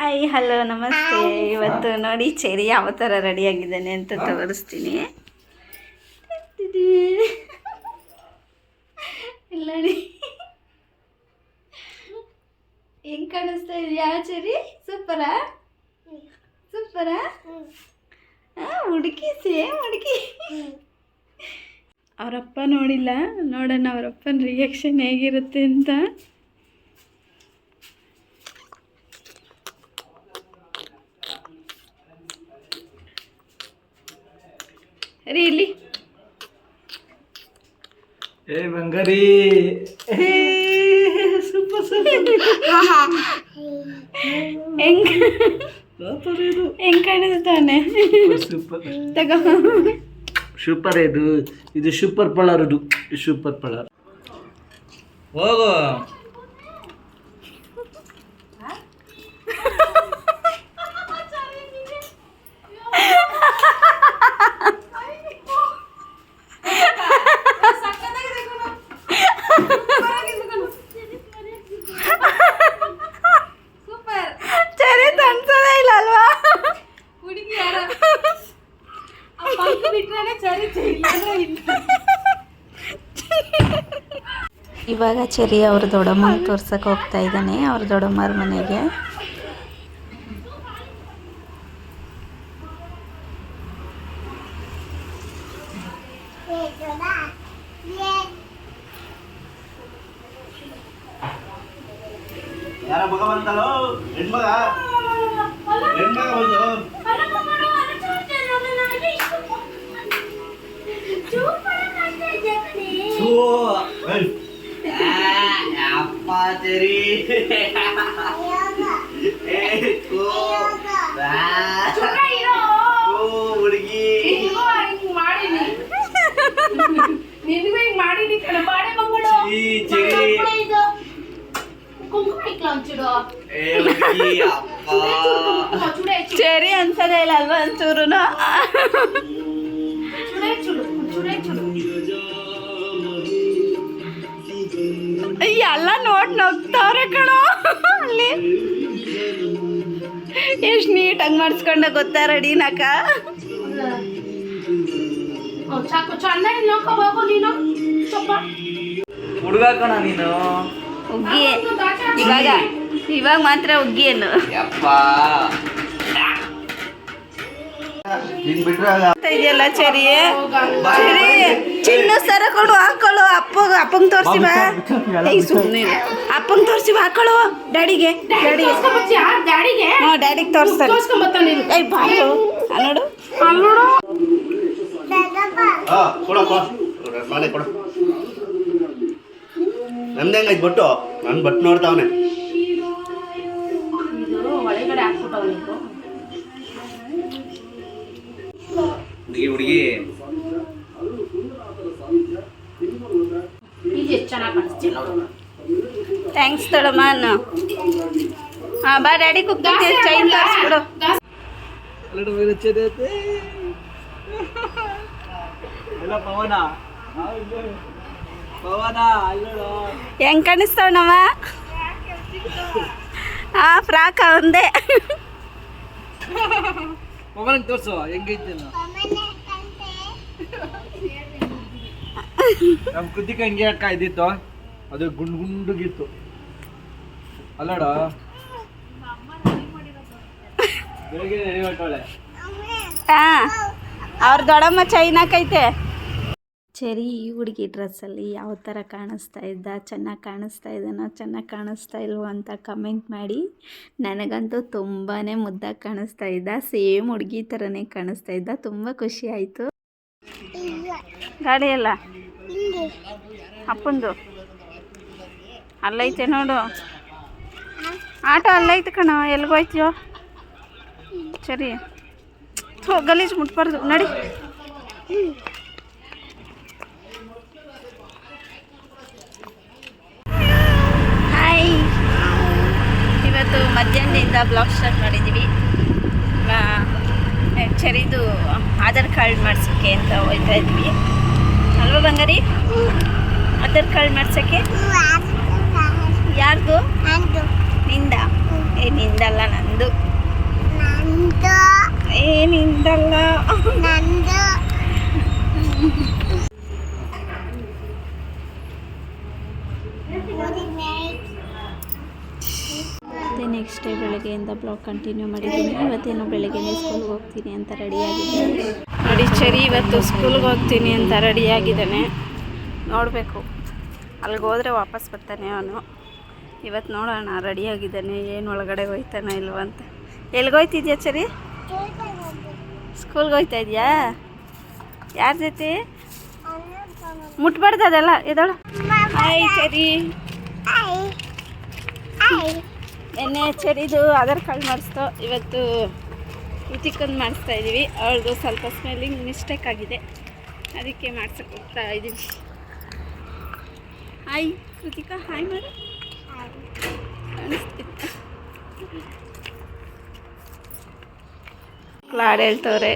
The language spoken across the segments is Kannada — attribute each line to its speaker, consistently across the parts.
Speaker 1: ಹಾಯ್ ಹಲೋ ನಮಸ್ತೆ ಇವತ್ತು ನೋಡಿ ಚೆರಿ ಯಾವ ಥರ ರೆಡಿಯಾಗಿದ್ದಾನೆ ಅಂತ ತೋರಿಸ್ತೀನಿ. ಇಲ್ಲ ಹೆಂಗ್ ಕಾಣಿಸ್ತಾ ಇದೆಯಾ ಚೆರಿ? ಸೂಪರಾ? ಸೂಪರಾ? ಹುಡುಕಿ ಸೇಮ್ ಹುಡುಕಿ. ಅವರಪ್ಪ ನೋಡಿಲ್ಲ. ನೋಡೋಣ ಅವರಪ್ಪನ ರಿಯಾಕ್ಷನ್ ಹೇಗಿರುತ್ತೆ ಅಂತ. ರೀ ಇಲ್ಲಿ.
Speaker 2: ಏ ಬಂಗಾರಿ. ಸೂಪರ್ ಸೂಪರ್
Speaker 1: ಹೆಂಗ್? ಹೆಂಗ್ ತಾನೆ?
Speaker 2: ಸೂಪರ್.
Speaker 1: ತಗೋ.
Speaker 2: ಸೂಪರ್ ಇದು. ಇದು ಸೂಪರ್ ಪಳರ್ ಇದು ಸೂಪರ್ ಪಳರ್. ಹೋಗು.
Speaker 1: ಇವಾಗ ಚೆರಿ ಅವ್ರ ದೊಡ್ಡಮ್ಮ ತೋರ್ಸಕ್ಕೆ ಹೋಗ್ತಾ ಇದ್ದಾನೆ ಅವ್ರ ದೊಡ್ಡಮ್ಮರ ಮನೆಗೆ.
Speaker 3: ಯಾರ ಮಗ ಹೆಣ್ಮಗ? ಹೆಣ್ಮಗ ಬಂದು.
Speaker 2: ತೆರಿ
Speaker 3: ಹುಡುಗಿ
Speaker 4: ನಿನಗೂ ಹಿಂಗ್ ಮಾಡೀನಿ ಕಣ ಬಾಡೆ ಮಂಗಳು
Speaker 3: ಚೆರಿ
Speaker 1: ಅನ್ಸದೇ ಇಲ್ಲ ಅಲ್ವಾ ಒಂಚೂರು
Speaker 4: ಚೂಡು.
Speaker 1: ಎಲ್ಲ ನೋಡಿ ನಗ್ತಾವ್ರೆ ಕಣೋ. ಅಲ್ಲಿ. ಎಷ್ಟು ನೀಟಾಗಿ ಮಾಡಿಸ್ಕೊಂಡ ಗೊತ್ತಾ ರೆಡಿ
Speaker 4: ನಾಕ? ಸಾಕು ಚೆನ್ನಾಗಿ ನೋಡ್ಕೋಬೇಕು ನೀನು? ಸ್ವಲ್ಪ
Speaker 2: ಹುಡುಗ ಕಣ ನೀನು.
Speaker 1: ಉಗ್ಗಿ ಇವಾಗ ಇವಾಗ ಮಾತ್ರ ಉಗ್ಗಿಯನ್ನು
Speaker 3: ಬಿಟ್ರೆ
Speaker 1: ಇದೆಯಲ್ಲ ಚರಿ? ಚರಿ ಚಿನ್ನ ಸರಕೊಂಡು ಹಾಕೊಳ್ಳು. ಅಪ್ಪ ಅಪ್ಪಂಗ್ ತೋರ್ಸಿ ಬಾ ಏಯ್ ಸುಮ್ಮನೆ ಅಪ್ಪಂಗ್ ತೋರ್ಸಿ ಹಾಕೊಳ್ಳೋ. ಡ್ಯಾಡಿಗೆ ಡ್ಯಾಡಿಗೆ ಹ್ಞೂ ಡ್ಯಾಡಿಗೆ ತೋರಿಸ್ತಾರೆ. ಏಯ್ ಬಾಳು ನೋಡು.
Speaker 4: ಅಲ್ಲೋಡು
Speaker 3: ಹಾ ಕೊಡ ಕೊಡ ಮಾಲೆ ಕೊಡ. ನಮ್ದು ಹೆಂಗೈತೆ ಬಟ್ಟು? ನನ್ನ ಬಟ್ಟು ನೋಡ್ತಾವನೆ.
Speaker 2: ಹುಡುಗಿ ಹುಡುಗಿ
Speaker 4: ಇದು ಎಷ್ಟು ಚೆನ್ನಾಗಿ ಕಾಣಿಸ್ತಿಲ್ಲ
Speaker 1: ಥ್ಯಾಂಕ್ಸ್ ತಡಮ್ಮ ಅನ್ನು ಹಾಂ ಬಾ ಡ್ಯಾಡಿ ಕುಕ್ಕಿಗೆ ಚೈನ್ ತೋರಿಸ್ಬಿಡು
Speaker 2: ಅಲ್ಲಡ ಮೇಲೆ ಚೆದೈತೆ ಎಲ್ಲ ಪವನ ಪವನ ಅಲ್ಲಡ
Speaker 1: ಹೆಂಗ್ ಕಾಣಿಸ್ತಾವನವ ಆ ಫ್ರಾಕ್ ಒಂದೇ
Speaker 2: ಪವನ್ ತೋರ್ಸು ಹೆಂಗೈತೆ ನಮ್ಮ ಕುದಿಕ ಹಂಗೆ ಅಕ್ಕ ಇದ್ದಿತ್ತು ಅದು ಗುಂಡು ಗುಂಡುಗಿತ್ತು. ಅಲ್ಲಡ? ಬೆಳಿಗ್ಗೆ ರೆಡಿ ಹೊಟ್ಟೋಳೆ
Speaker 1: ಹಾ ಅವ್ರ ದೊಡ್ಡಮ್ಮ ಚೈನ್ ಹಾಕೈತೆ. ಚರಿ ಈ ಹುಡುಗಿ ಡ್ರೆಸ್ಸಲ್ಲಿ ಯಾವ ಥರ ಕಾಣಿಸ್ತಾ ಇದ್ದ ಚೆನ್ನಾಗಿ ಕಾಣಿಸ್ತಾ ಇದ್ದಾನ ಚೆನ್ನಾಗಿ ಕಾಣಿಸ್ತಾ ಇಲ್ವೋ ಅಂತ ಕಮೆಂಟ್ ಮಾಡಿ. ನನಗಂತೂ ತುಂಬಾ ಮುದ್ದಾಗಿ ಕಾಣಿಸ್ತಾ ಇದ್ದ ಸೇಮ್ ಹುಡುಗಿ ಥರನೇ ಕಾಣಿಸ್ತಾ ಇದ್ದ ತುಂಬ ಖುಷಿ ಆಯಿತು. ಗಾಡಿ ಎಲ್ಲ? ಅಪ್ಪಂದು. ಅಲ್ಲೈತೆ ನೋಡು. ಆಟೋ ಅಲ್ಲೈತೆ ಕಣ, ಎಲ್ಗೋಯ್ತೀಯೋ? ಸರಿ. ಥೋ, ಗಲೀಜು ಮುಟ್ಬಾರ್ದು. ನಡಿ. ಹಾಯ್ ಇವತ್ತು ಮಧ್ಯಾಹ್ನದಿಂದ ಬ್ಲಾಗ್ ಸ್ಟಾರ್ಟ್ ಮಾಡಿದ್ದೀವಿ. ಚರಿದು ಆಧಾರ್ ಕಾರ್ಡ್ ಮಾಡ್ಸೋಕ್ಕೆ ಅಂತ ಹೋಗ್ತಾ ಇದ್ವಿ. ಅಲ್ವಾ ಬಂಗಾರಿ? ಆಧಾರ್ ಕಾರ್ಡ್ ಮಾಡ್ಸೋಕ್ಕೆ? ಯಾರಿಗೂ ನಿಂದ. ಏ ನಿಂದಲ್ಲ ನಂದು. ಏ ನಿಂದಲ್ಲ. ಮತ್ತು ನೆಕ್ಸ್ಟ್ ಡೇ ಬೆಳಗ್ಗೆಯಿಂದ ಬ್ಲಾಗ್ ಕಂಟಿನ್ಯೂ ಮಾಡಿದ್ದೀನಿ. ಇವತ್ತೇನು ಬೆಳಗ್ಗೆನೇ ಸ್ಕೂಲ್ಗೆ ಹೋಗ್ತೀನಿ ಅಂತ ರೆಡಿಯಾಗಿದ್ದೀನಿ ನೋಡಿ, ಚರಿ, ಇವತ್ತು ಸ್ಕೂಲ್ಗೆ ಹೋಗ್ತೀನಿ ಅಂತ ರೆಡಿಯಾಗಿದ್ದಾನೆ. ನೋಡಬೇಕು. ಅಲ್ಲಿಗೆ ಹೋದರೆ ವಾಪಸ್ ಬರ್ತಾನೆ ಅವನು. ಇವತ್ತು ನೋಡೋಣ, ರೆಡಿಯಾಗಿದ್ದಾನೆ, ಏನು ಒಳಗಡೆ ಹೋಯ್ತಾನೆ ಇಲ್ವ ಅಂತ. ಎಲ್ಲಿಗೆ ಹೋಯ್ತಿದ್ಯಾ ಚರಿ? ಸ್ಕೂಲ್ಗೆ ಹೋಯ್ತಾ ಇದೆಯಾ? ಯಾರ ಜೊತೆ? ಮುಟ್ಬಾರ್ದು ಅದೆಲ್ಲ. ಹಾಯ್ ಚರಿ. ನೆನ್ನೆ ಚರಿದು ಆಧಾರ್ ಕಾರ್ಡ್ ಮಾಡಿಸ್ತು. ಇವತ್ತು ಕೃತಿಕಂದು ಮಾಡಿಸ್ತಾ ಇದ್ದೀವಿ. ಅವ್ರದ್ದು ಸ್ವಲ್ಪ ಸ್ಮೆಲ್ಲಿಂಗ್ ಮಿಸ್ಟೇಕ್ ಆಗಿದೆ. ಅದಕ್ಕೆ ಮಾಡ್ಸಕ್ಕೆ ಹೋಗ್ತಾ ಇದ್ದೀವಿ. ಹಾಯ್ ಕೃತಿಕಾ. ಹಾಯ್ ಮಾಡು ಕ್ಲಾಡ್ ಹೇಳ್ತವ್ರೆ.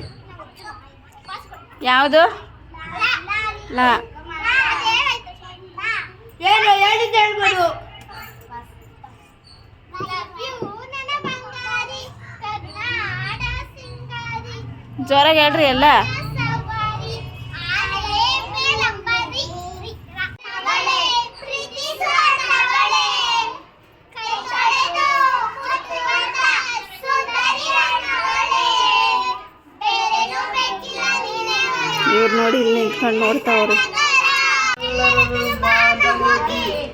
Speaker 1: ಯಾವುದು? ಲಾ
Speaker 4: ಏನು ಹೇಳಿದ್ದು ಹೇಳ್ಬೋದು
Speaker 1: ಜೋರಾಗಿ ಹೇಳ್ರಿ ಎಲ್ಲ. ಇವ್ರು ನೋಡಿ ಇಲ್ಲಿ ನಿಂತ್ಕೊಂಡು ನೋಡ್ತಾವ್ರು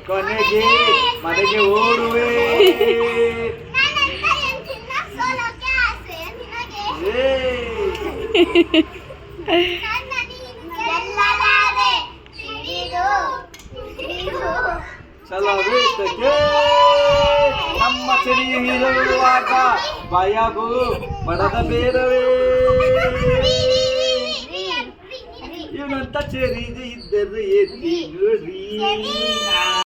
Speaker 2: ಕೊನೆಗೆ ಮನೆಗೆ ಓಡುವೆ. ಛಲವೇತಕ್ಕೆ ನಮ್ಮ ಚಳಿ ಹೀರುವಾಗ ಭಯವು ಬಡದ ಬೇರವೇ ಇವನಂತ ಚರಿ ಇದ್ದರೆ ಎತ್ತಿ ನೋಡಿ